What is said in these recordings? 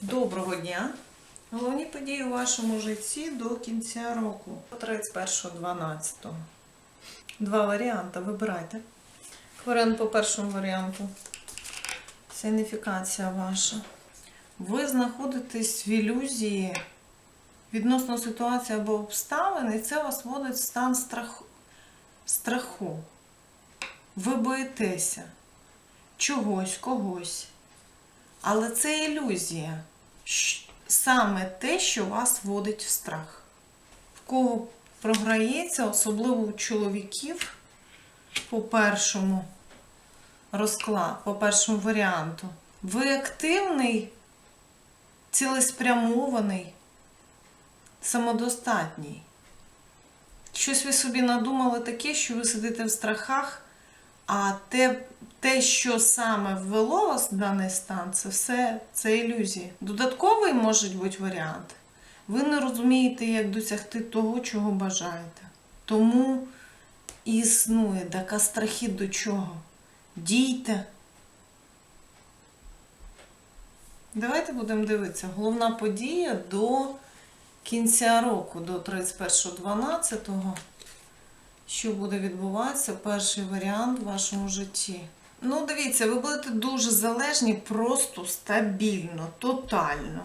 Доброго дня! Головні події у вашому житті до кінця року. 31.12. Два варіанти. Вибирайте. Варіант по першому варіанту. Сигніфікація ваша. Ви знаходитесь в ілюзії відносно ситуації або обставин, і це вас вводить в стан страху. страху. Ви боїтеся чогось, когось. Але це ілюзія. Саме те, що вас вводить в страх. В кого програється, особливо у чоловіків, по першому розклад, по першому варіанту. Ви активний, цілеспрямований, самодостатній. Щось ви собі надумали таке, що ви сидите в страхах, а те, те, що саме ввело вас в даний стан, це все це ілюзії. Додатковий може бути варіант. Ви не розумієте, як досягти того, чого бажаєте. Тому існує така страхіт до чого. Дійте. Давайте будемо дивитися. Головна подія до кінця року, до 31.12 що буде відбуватися, перший варіант в вашому житті. Ну, дивіться, ви будете дуже залежні просто стабільно, тотально.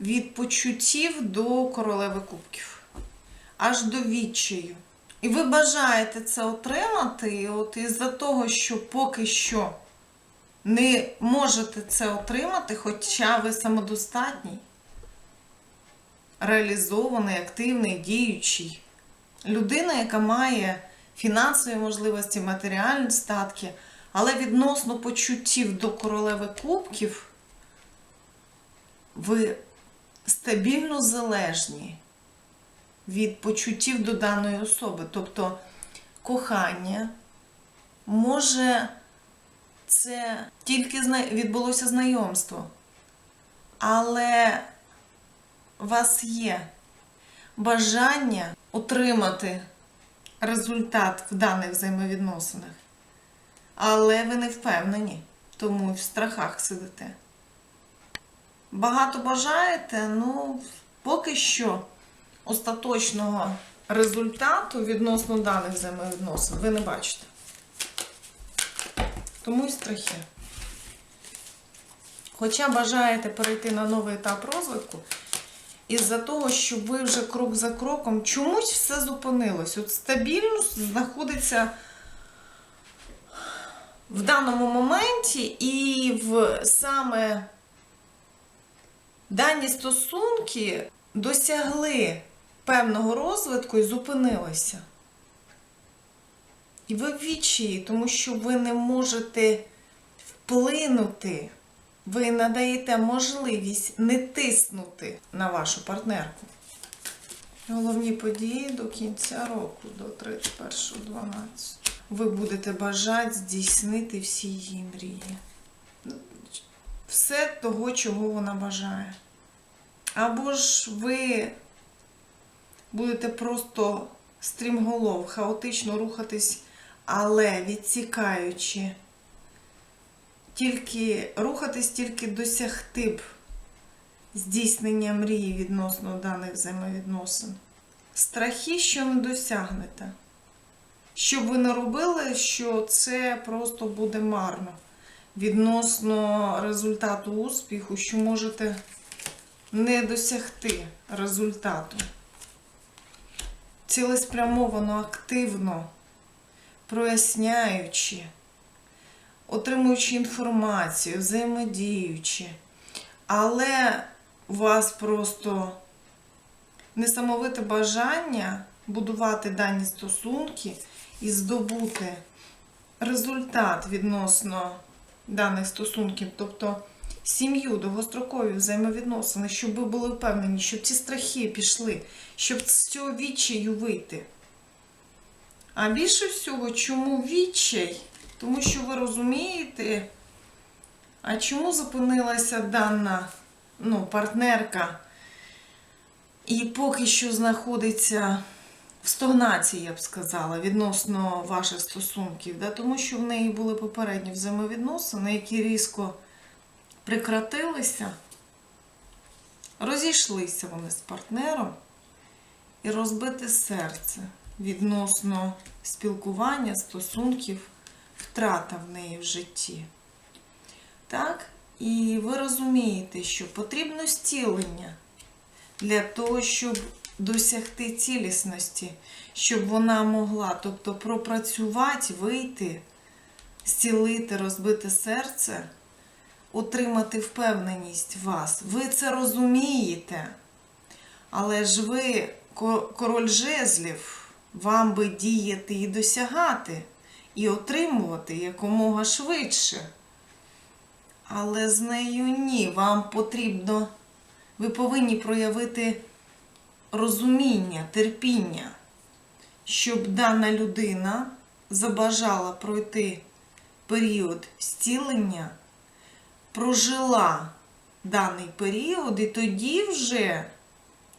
Від почуттів до королеви кубків. Аж до відчаю. І ви бажаєте це отримати, і от із-за того, що поки що не можете це отримати, хоча ви самодостатній, реалізований, активний, діючий людина, яка має фінансові можливості, матеріальні статки, але відносно почуттів до королеви кубків, ви стабільно залежні від почуттів до даної особи. Тобто кохання може це тільки відбулося знайомство, але у вас є бажання отримати результат в даних взаємовідносинах. Але ви не впевнені, тому і в страхах сидите. Багато бажаєте, ну, поки що остаточного результату відносно даних взаємовідносин ви не бачите. Тому і страхи. Хоча бажаєте перейти на новий етап розвитку, із-за того, що ви вже крок за кроком чомусь все зупинилось. От стабільність знаходиться в даному моменті, і в саме дані стосунки досягли певного розвитку і зупинилися. І ви в відчаї, тому що ви не можете вплинути. Ви надаєте можливість не тиснути на вашу партнерку. Головні події до кінця року, до 31.12. Ви будете бажати здійснити всі її мрії. Все того, чого вона бажає. Або ж ви будете просто стрімголов, хаотично рухатись, але відсікаючи тільки рухатись, тільки досягти б здійснення мрії відносно даних взаємовідносин. Страхи, що не досягнете. Що ви не робили, що це просто буде марно відносно результату успіху, що можете не досягти результату. Цілеспрямовано, активно, проясняючи отримуючи інформацію, взаємодіючи. Але у вас просто несамовите бажання будувати дані стосунки і здобути результат відносно даних стосунків, тобто сім'ю, довгострокові взаємовідносини, щоб ви були впевнені, щоб ці страхи пішли, щоб з цього відчаю вийти. А більше всього, чому відчай? Тому що ви розумієте, а чому зупинилася дана ну, партнерка і поки що знаходиться в стогнації, я б сказала, відносно ваших стосунків, да? тому що в неї були попередні взаємовідносини, які різко прекратилися. Розійшлися вони з партнером і розбите серце відносно спілкування, стосунків, втрата в неї в житті. Так? І ви розумієте, що потрібно зцілення для того, щоб досягти цілісності, щоб вона могла, тобто пропрацювати, вийти, зцілити, розбите серце, отримати впевненість в вас. Ви це розумієте, але ж ви, король жезлів, вам би діяти і досягати, і отримувати якомога швидше. Але з нею ні, вам потрібно, ви повинні проявити розуміння, терпіння, щоб дана людина забажала пройти період зцілення, прожила даний період, і тоді вже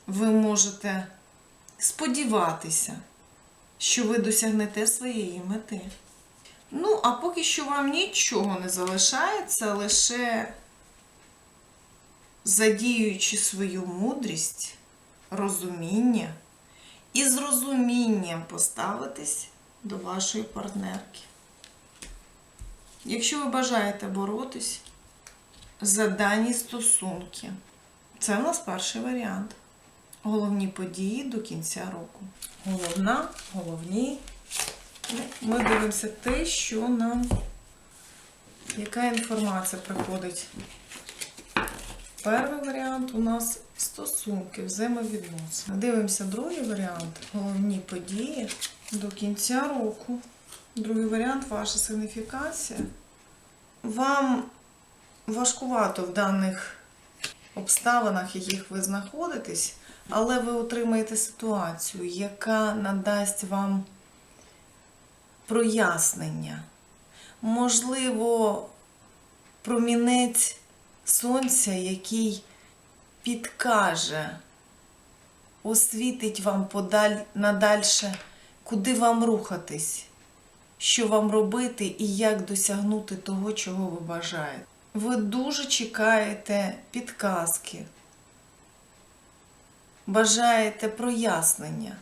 ви можете сподіватися, що ви досягнете своєї мети. Ну, а поки що вам нічого не залишається, лише задіюючи свою мудрість, розуміння і з розумінням поставитись до вашої партнерки. Якщо ви бажаєте боротись за дані стосунки, це в нас перший варіант. Головні події до кінця року. Головна, головні. Ми дивимося те, що нам, яка інформація приходить. Перший варіант у нас стосунки, взаємовідносини. Дивимося другий варіант головні події до кінця року. Другий варіант ваша сигніфікація. Вам важкувато в даних обставинах, яких ви знаходитесь, але ви отримаєте ситуацію, яка надасть вам прояснення. Можливо, промінець сонця, який підкаже, освітить вам подаль, надальше, куди вам рухатись, що вам робити і як досягнути того, чого ви бажаєте. Ви дуже чекаєте підказки, бажаєте прояснення,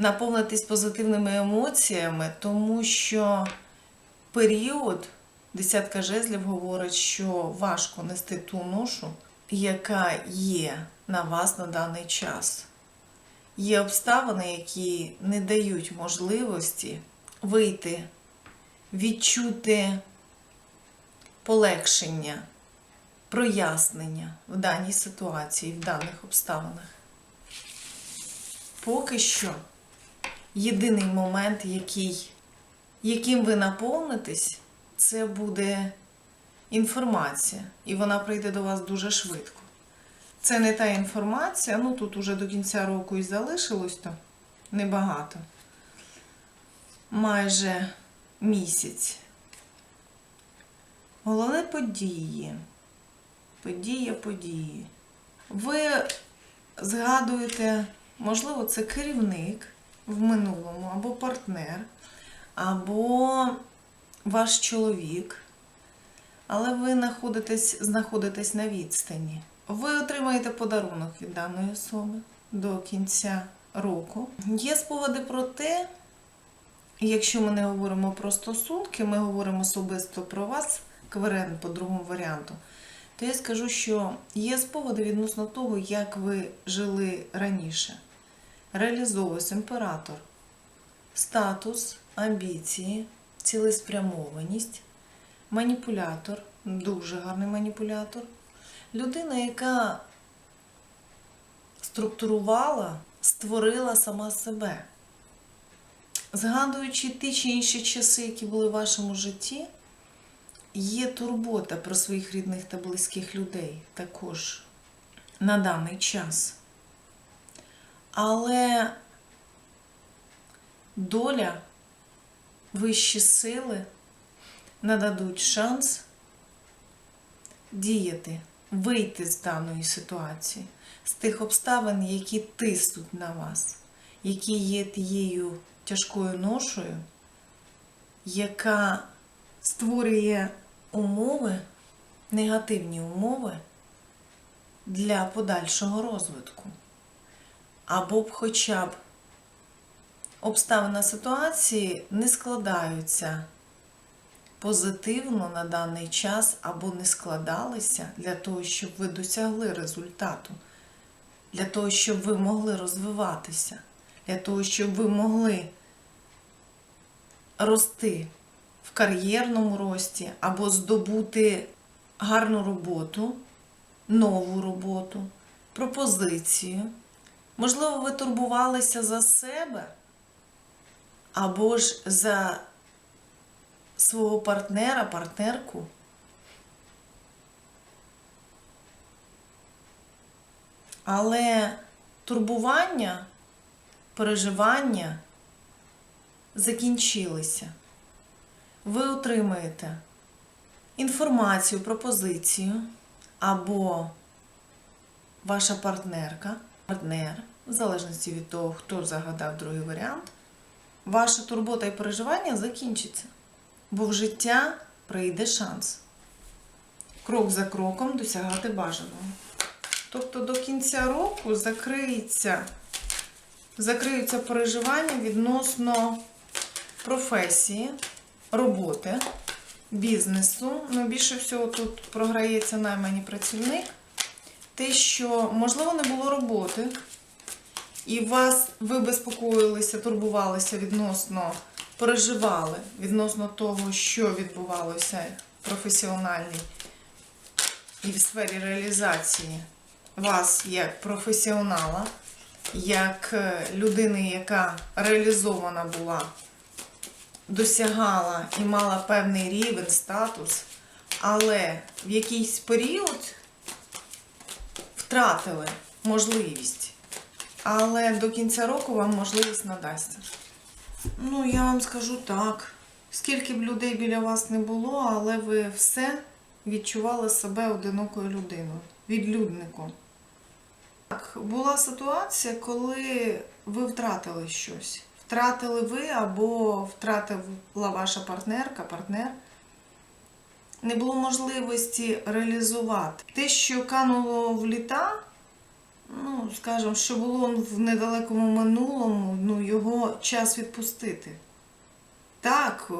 наповнитись позитивними емоціями, тому що період, десятка жезлів говорить, що важко нести ту ношу, яка є на вас на даний час. Є обставини, які не дають можливості вийти, відчути полегшення, прояснення в даній ситуації, в даних обставинах. Поки що єдиний момент, який, яким ви наповнитесь, це буде інформація, і вона прийде до вас дуже швидко. Це не та інформація, ну тут уже до кінця року і залишилось то небагато. Майже місяць. Головне події. Подія, події. Ви згадуєте, можливо, це керівник в минулому, або партнер, або ваш чоловік, але ви знаходитесь, знаходитесь на відстані. Ви отримаєте подарунок від даної особи до кінця року. Є спогади про те, якщо ми не говоримо про стосунки, ми говоримо особисто про вас, кверен по другому варіанту, то я скажу, що є спогади відносно того, як ви жили раніше. Реалізовується імператор, статус, амбіції, цілеспрямованість, маніпулятор, дуже гарний маніпулятор. Людина, яка структурувала, створила сама себе. Згадуючи ті чи інші часи, які були в вашому житті, є турбота про своїх рідних та близьких людей також на даний час. Але доля, вищі сили нададуть шанс діяти, вийти з даної ситуації, з тих обставин, які тиснуть на вас, які є тією тяжкою ношою, яка створює умови, негативні умови для подальшого розвитку. Або б хоча б обставини ситуації не складаються позитивно на даний час або не складалися для того, щоб ви досягли результату, для того, щоб ви могли розвиватися, для того, щоб ви могли рости в кар'єрному рості або здобути гарну роботу, нову роботу, пропозицію. Можливо, ви турбувалися за себе або ж за свого партнера, партнерку. Але турбування, переживання закінчилися. Ви отримаєте інформацію, пропозицію або ваша партнерка, партнер, в залежності від того, хто загадав другий варіант, ваша турбота і переживання закінчиться. Бо в життя прийде шанс. Крок за кроком досягати бажаного. Тобто до кінця року закриється, закриються переживання відносно професії, роботи, бізнесу. Ну, більше всього тут програється найманий працівник. Те, що, можливо, не було роботи, і вас ви безпокоїлися, турбувалися відносно, переживали відносно того, що відбувалося в професіональній і в сфері реалізації вас як професіонала, як е, людини, яка реалізована була, досягала і мала певний рівень, статус, але в якийсь період втратили можливість. Але до кінця року вам можливість надасться. Ну, я вам скажу так. Скільки б людей біля вас не було, але ви все відчували себе одинокою людиною, відлюдником. Так, була ситуація, коли ви втратили щось. Втратили ви або втратила ваша партнерка, партнер. Не було можливості реалізувати. Те, що кануло в літа, ну, скажімо, що було в недалекому минулому, ну, його час відпустити. Так,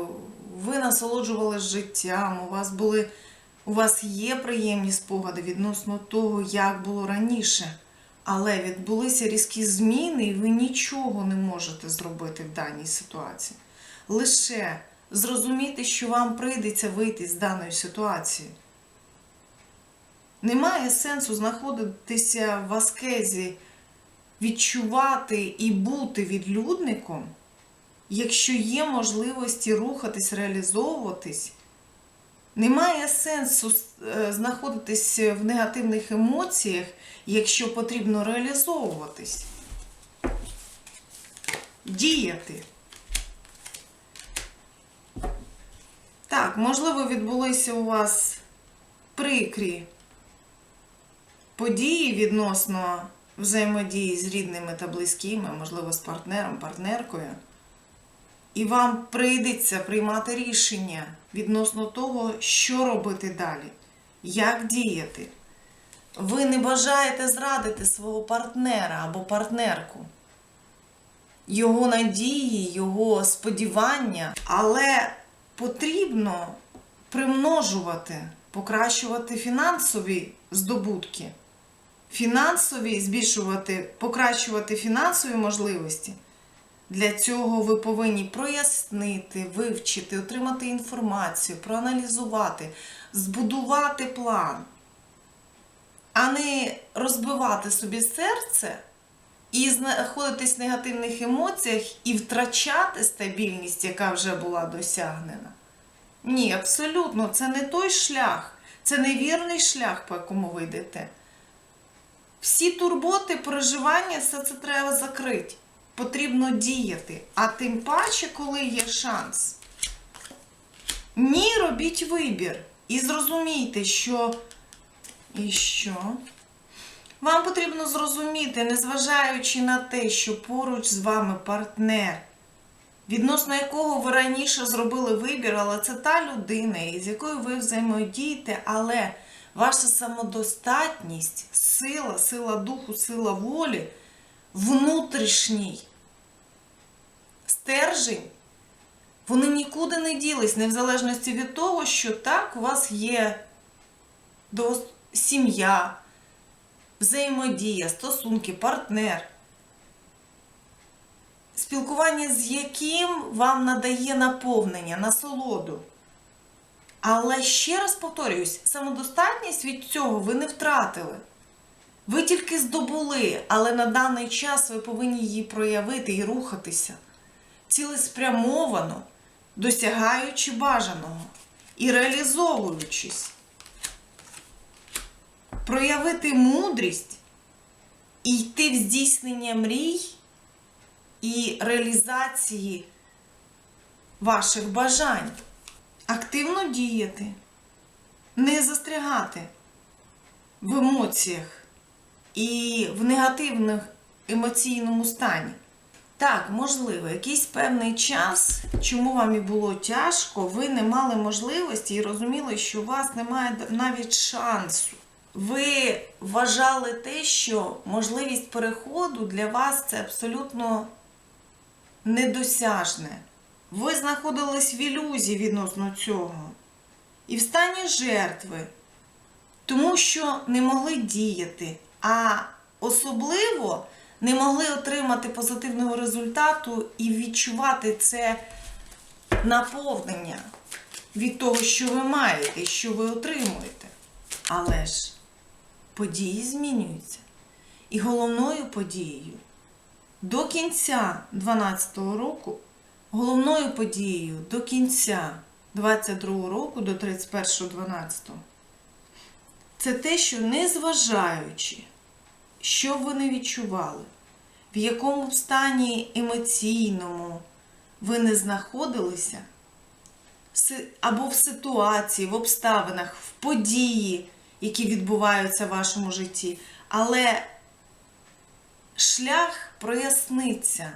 ви насолоджувалися життям, у вас були, у вас є приємні спогади відносно того, як було раніше. Але відбулися різкі зміни, і ви нічого не можете зробити в даній ситуації. Лише зрозуміти, що вам прийдеться вийти з даної ситуації. Немає сенсу знаходитися в аскезі, відчувати і бути відлюдником, якщо є можливості рухатись, реалізовуватись. Немає сенсу е, знаходитись в негативних емоціях, якщо потрібно реалізовуватись. Діяти. Так, можливо, відбулися у вас прикрі події відносно взаємодії з рідними та близькими, можливо, з партнером, партнеркою. І вам прийдеться приймати рішення відносно того, що робити далі, як діяти. Ви не бажаєте зрадити свого партнера або партнерку, його надії, його сподівання, але потрібно примножувати, покращувати фінансові здобутки, фінансові збільшувати, покращувати фінансові можливості. Для цього ви повинні прояснити, вивчити, отримати інформацію, проаналізувати, збудувати план, а не розбивати собі серце і знаходитись в негативних емоціях і втрачати стабільність, яка вже була досягнена. Ні, абсолютно, це не той шлях, це невірний шлях, по якому ви йдете. Всі турботи, переживання, все це треба закрити потрібно діяти. А тим паче, коли є шанс. Ні, робіть вибір. І зрозумійте, що. І що? Вам потрібно зрозуміти, незважаючи на те, що поруч з вами партнер, відносно якого ви раніше зробили вибір, але це та людина, з якою ви взаємодієте, але ваша самодостатність, сила, сила духу, сила волі, внутрішній стержень, вони нікуди не ділись, не в залежності від того, що так, у вас є сім'я, взаємодія, стосунки, партнер. Спілкування з яким вам надає наповнення, насолоду. Але ще раз повторююсь, самодостатність від цього ви не втратили. Ви тільки здобули, але на даний час ви повинні її проявити і рухатися цілеспрямовано, досягаючи бажаного і реалізовуючись. Проявити мудрість і йти в здійснення мрій і реалізації ваших бажань. Активно діяти, не застрягати в емоціях і в негативному емоційному стані. Так, можливо, якийсь певний час, чому вам і було тяжко, ви не мали можливості і розуміли, що у вас немає навіть шансу. Ви вважали те, що можливість переходу для вас це абсолютно недосяжне. Ви знаходились в ілюзії відносно цього. І в стані жертви, тому що не могли діяти, а особливо не могли отримати позитивного результату і відчувати це наповнення від того, що ви маєте, що ви отримуєте. Але ж події змінюються. І головною подією до кінця 2012 року, головною подією до кінця 2022 року, до 31.12, це те, що незважаючи, що не відчували, в якому стані емоційному ви не знаходилися, або в ситуації, в обставинах, в події, які відбуваються в вашому житті, але шлях проясниться.